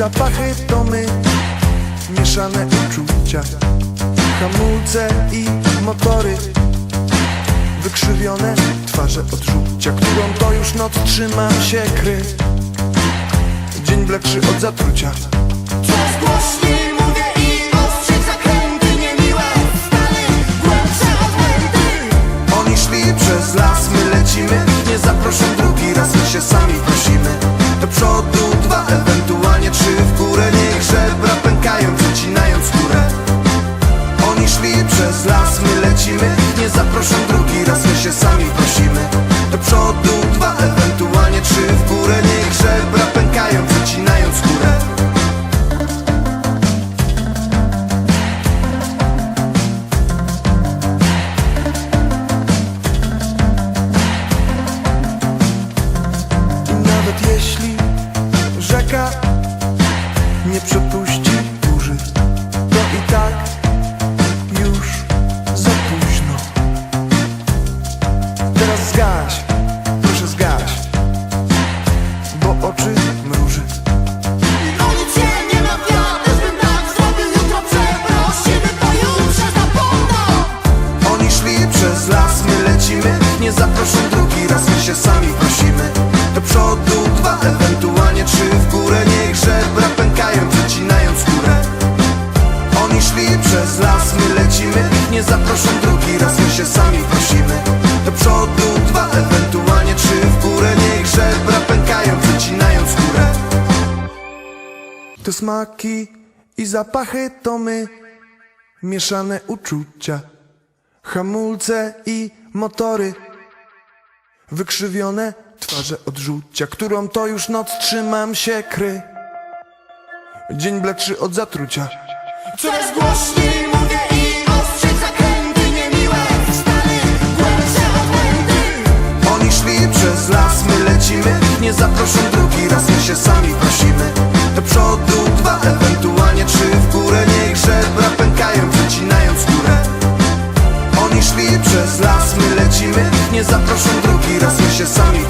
zapachy to my. Mieszane uczucia Hamulce i motory. Wykrzywione twarze odrzucia Którą to już noc trzymam się kry. Dzień wlepszy od zatrucia. Przecinając skórę Oni szli przez las, my lecimy. Nie zaproszą drugi raz, my się sami prosimy. Do przodu dwa, ewentualnie trzy w górę. Niech żebra pękają, przecinając skórę. I nawet jeśli rzeka nie przepuści Nie zaproszą drugi raz, my się sami prosimy Do przodu dwa, ewentualnie trzy w górę. Niech żebra pękają, przecinając skórę. Te smaki i zapachy to my. Mieszane uczucia Hamulce i motory. Wykrzywione twarze odrzucia Którą to już noc trzymam się kry. Dzień bledszy od zatrucia. Coraz głośniej Nie zaproszą drugi raz, my się sami prosimy. Do przodu dwa, ewentualnie trzy. W górę Niech żebra pękają, przecinając skórę. Oni szli przez las, my lecimy. Nie zaproszą drugi raz, my się sami